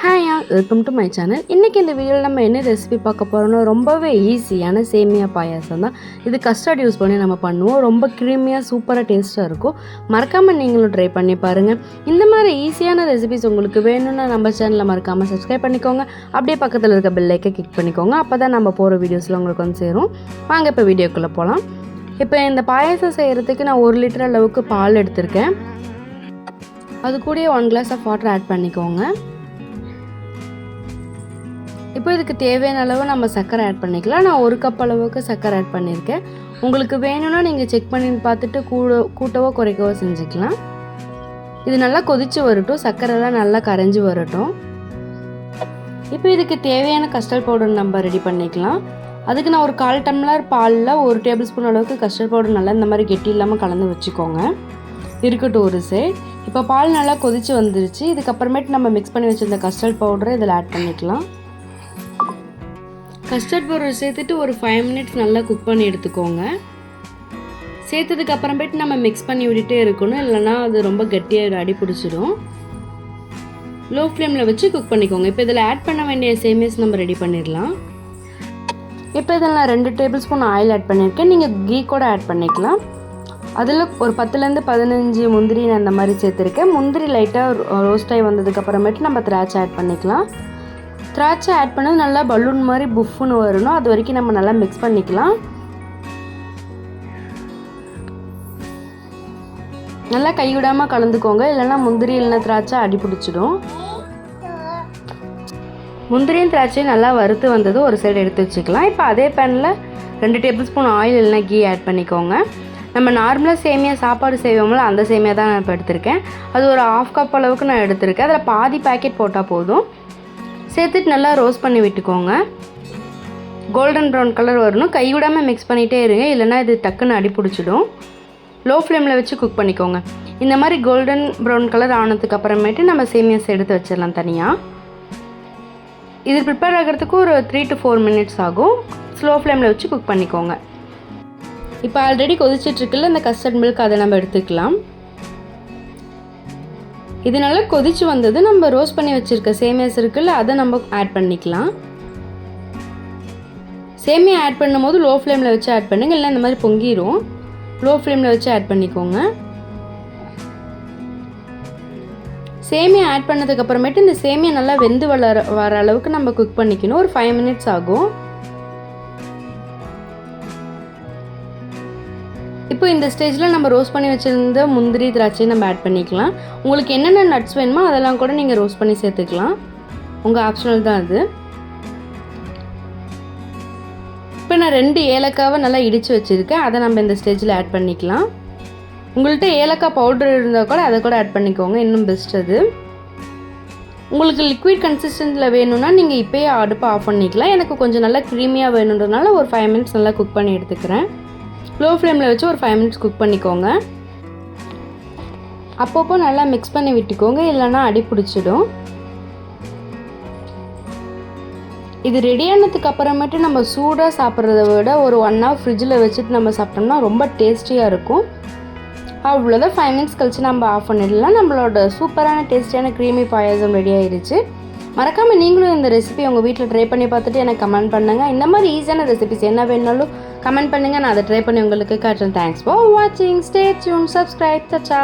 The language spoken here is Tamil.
ஹாயா வெல்கம் டு மை சேனல் இன்றைக்கி இந்த வீடியோவில் நம்ம என்ன ரெசிபி பார்க்க போகிறோம்னா ரொம்பவே ஈஸியான சேமியா பாயாசம் தான். இது கஸ்டர்ட் யூஸ் பண்ணி நம்ம பண்ணுவோம். ரொம்ப க்ரீமியாக சூப்பராக டேஸ்ட்டாக இருக்கும். மறக்காமல் நீங்களும் ட்ரை பண்ணி பாருங்கள் இந்த மாதிரி ஈஸியான ரெசிபிஸ் உங்களுக்கு வேணும்னா நம்ம சேனலில் மறக்காமல் சப்ஸ்கிரைப் பண்ணிக்கோங்க. அப்படியே பக்கத்தில் இருக்க பெல்லைக்கை கிளிக் பண்ணிக்கோங்க. அப்போ தான் நம்ம போகிற வீடியோஸில் உங்களுக்கு வந்து சேரும். வாங்க இப்போ வீடியோக்குள்ளே போகலாம் இப்போ இந்த பாயாசம் செய்கிறதுக்கு நான் ஒரு லிட்டர் அளவுக்கு பால் எடுத்திருக்கேன். அது கூடயே one glass of water add பண்ணிக்கோங்க. இப்போ இதுக்கு தேவையான அளவு நம்ம சர்க்கரை ஆட் பண்ணிக்கலாம். நான் ஒரு கப் அளவுக்கு சர்க்கரை ஆட் பண்ணியிருக்கேன் உங்களுக்கு வேணும்னா நீங்கள் செக் பண்ணி பார்த்துட்டு கூட கூட்டவோ குறைக்கவோ செஞ்சுக்கலாம். இது நல்லா கொதித்து வரட்டும். சர்க்கரைலாம் நல்லா கரைஞ்சி வரட்டும். இப்போ இதுக்கு தேவையான கஸ்டர்ட் பவுடர் நம்ம ரெடி பண்ணிக்கலாம். அதுக்கு நான் ஒரு கால் டம்ளர் பாலில் ஒரு டேபிள் ஸ்பூன் அளவுக்கு கஸ்டர்ட் பவுடர் நல்லா இந்த மாதிரி கெட்டி இல்லாமல் கலந்து வச்சுக்கோங்க. இருக்கட்டும் ஒரு சைட் இப்போ பால் நல்லா கொதித்து வந்துருச்சு. இதுக்கப்புறமேட்டு நம்ம மிக்ஸ் பண்ணி வச்சுருந்த கஸ்டர்ட் பவுடரை இதில் ஆட் பண்ணிக்கலாம். கஸ்டர்ட் பவுடர் சேர்த்துட்டு ஒரு ஃபைவ் மினிட்ஸ் நல்லா குக் பண்ணி எடுத்துக்கோங்க. சேர்த்ததுக்கு அப்புறமேட்டு நம்ம மிக்ஸ் பண்ணி விட்டுட்டே இருக்கணும். இல்லைனா அது ரொம்ப கட்டியாக அடி பிடிச்சிடும் லோ ஃப்ளேமில் வச்சு குக் பண்ணிக்கோங்க. இப்போ இதில் ஆட் பண்ண வேண்டிய சேமியஸ் நம்ம ரெடி பண்ணிடலாம். இப்போ இதில் நான் ரெண்டு டேபிள் ஸ்பூன் ஆயில் ஆட் பண்ணியிருக்கேன் நீங்கள் கீ கூட ஆட் பண்ணிக்கலாம். அதில் ஒரு பத்துலேருந்து பதினஞ்சு முந்திரி நான் அந்த மாதிரி சேர்த்துருக்கேன். முந்திரி லைட்டாக ரோஸ்ட் ஆகி வந்ததுக்கப்புறமேட்டு நம்ம திராட்சை ஆட் பண்ணிக்கலாம். திராட்சை ஆட் பண்ணது நல்லா பலூன் மாதிரி புஃப்னு வரணும். அது வரைக்கும் நம்ம நல்லா மிக்ஸ் பண்ணிக்கலாம். நல்லா கைவிடாமல் கலந்துக்கோங்க. இல்லைன்னா முந்திரி இல்லைனா திராட்சை அடி பிடிச்சிடும். முந்திரியும் திராட்சையும் நல்லா வறுத்து வந்தது ஒரு சைடு எடுத்து வச்சுக்கலாம். இப்போ அதே பேனில் ரெண்டு டேபிள் ஸ்பூன் ஆயில் இல்லைனா கீ ஆட் பண்ணிக்கோங்க. நம்ம நார்மலாக சேமியா சாப்பாடு செய்வோம்ல அந்த சேமியா தான் நான் இப்போ எடுத்திருக்கேன். அது ஒரு ஆஃப் கப் அளவுக்கு நான் எடுத்திருக்கேன். அதில் பாதி பேக்கெட் போட்டால் போதும். சேர்த்துட்டு நல்லா ரோஸ்ட் பண்ணி விட்டுக்கோங்க. கோல்டன் ப்ரௌன் கலர் வரணும். கை விடாமல் மிக்ஸ் பண்ணிகிட்டே இருங்க. இல்லைனா இது டக்குன்னு அடி பிடிச்சிடும். லோ ஃப்ளேமில் வச்சு குக் பண்ணிக்கோங்க. இந்த மாதிரி கோல்டன் ப்ரௌன் கலர் ஆனதுக்கு அப்புறமேட்டு நம்ம சேமியாஸ் எடுத்து வச்சிடலாம் தனியாக இது ப்ரிப்பேர் ஆகிறதுக்கு ஒரு த்ரீ டு ஃபோர் மினிட்ஸ் ஆகும். ஸ்லோ ஃப்ளேமில் வச்சு குக் பண்ணிக்கோங்க. இப்போ ஆல்ரெடி கொதிச்சிட்ருக்குல்ல இந்த கஸ்டர்ட் மில்க் அதை நம்ம எடுத்துக்கலாம். இது நல்லா கொதிச்சு வந்தது நம்ம ரோஸ்ட் பண்ணி வச்சுருக்க சேமியாஸ் இருக்குல்ல அதை நம்ம ஆட் பண்ணிக்கலாம். சேமியா ஆட் பண்ணும்போது லோ ஃப்ளேமில் வச்சு ஆட் பண்ணுங்க இல்லை இந்த மாதிரி பொங்கிடும் லோ ஃப்ளேமில் வச்சு ஆட் பண்ணிக்கோங்க. சேமியா ஆட் பண்ணதுக்கப்புறமேட்டு இந்த சேமியா நல்லா வெந்து வளர வர அளவுக்கு நம்ம குக் பண்ணிக்கணும். ஒரு ஃபைவ் மினிட்ஸ் ஆகும். இப்போ இந்த ஸ்டேஜில் நம்ம ரோஸ்ட் பண்ணி வச்சுருந்த முந்திரி திராட்சையை நம்ம ஆட் பண்ணிக்கலாம். உங்களுக்கு என்னென்ன நட்ஸ் வேணுமோ அதெல்லாம் கூட நீங்கள் ரோஸ்ட் பண்ணி சேர்த்துக்கலாம். உங்கள் ஆப்ஷனல் தான் அது. இப்போ நான் ரெண்டு ஏலக்காவை நல்லா இடித்து வச்சுருக்கேன். அதை நம்ம இந்த ஸ்டேஜில் ஆட் பண்ணிக்கலாம். உங்கள்கிட்ட ஏலக்காய் பவுடர் இருந்தால் கூட அதை கூட ஆட் பண்ணிக்கோங்க. இன்னும் பெஸ்ட் அது. உங்களுக்கு லிக்விட் கன்சிஸ்டன்ட்டில் வேணும்னா நீங்கள் இப்போயே அடுப்பை ஆஃப் பண்ணிக்கலாம். எனக்கு கொஞ்சம் நல்லா க்ரீமியாக வேணுன்றதுனால ஒரு ஃபைவ் மினிட்ஸ் நல்லா குக் பண்ணி எடுத்துக்கிறேன். லோ ஃப்ளேமில் வச்சு ஒரு ஃபைவ் மினிட்ஸ் குக் பண்ணிக்கோங்க. அப்பப்போ நல்லா மிக்ஸ் பண்ணி விட்டுக்கோங்க இல்லைன்னா அடி பிடிச்சிடும். இது ரெடியானதுக்கு அப்புறமேட்டு நம்ம சூடாக சாப்பிட்றத விட ஒரு ஒன் ஹவர் ஃப்ரிட்ஜில் வச்சுட்டு நம்ம சாப்பிட்டோம்னா ரொம்ப டேஸ்டியாக இருக்கும். அவ்வளோதான் ஃபைவ் மினிட்ஸ் கழிச்சு நம்ம ஆஃப் பண்ணிடலாம். நம்மளோட சூப்பரான டேஸ்டியான க்ரீமி பாயாசம் ரெடி ஆயிடுச்சு மறக்காமல் நீங்களும் இந்த ரெசிபி உங்கள் வீட்டில் ட்ரை பண்ணி பார்த்துட்டு எனக்கு கமெண்ட் பண்ணுங்கள் இந்த மாதிரி ஈஸியான ரெசிபிஸ் என்ன வேணாலும் கமெண்ட் பண்ணுங்கள் நான் அதை ட்ரை பண்ணி உங்களுக்கு காட்டுறேன். தேங்க்ஸ் ஃபார் வாட்சிங் ஸ்டே டியூன் சப்ஸ்கிரைப் தச்சா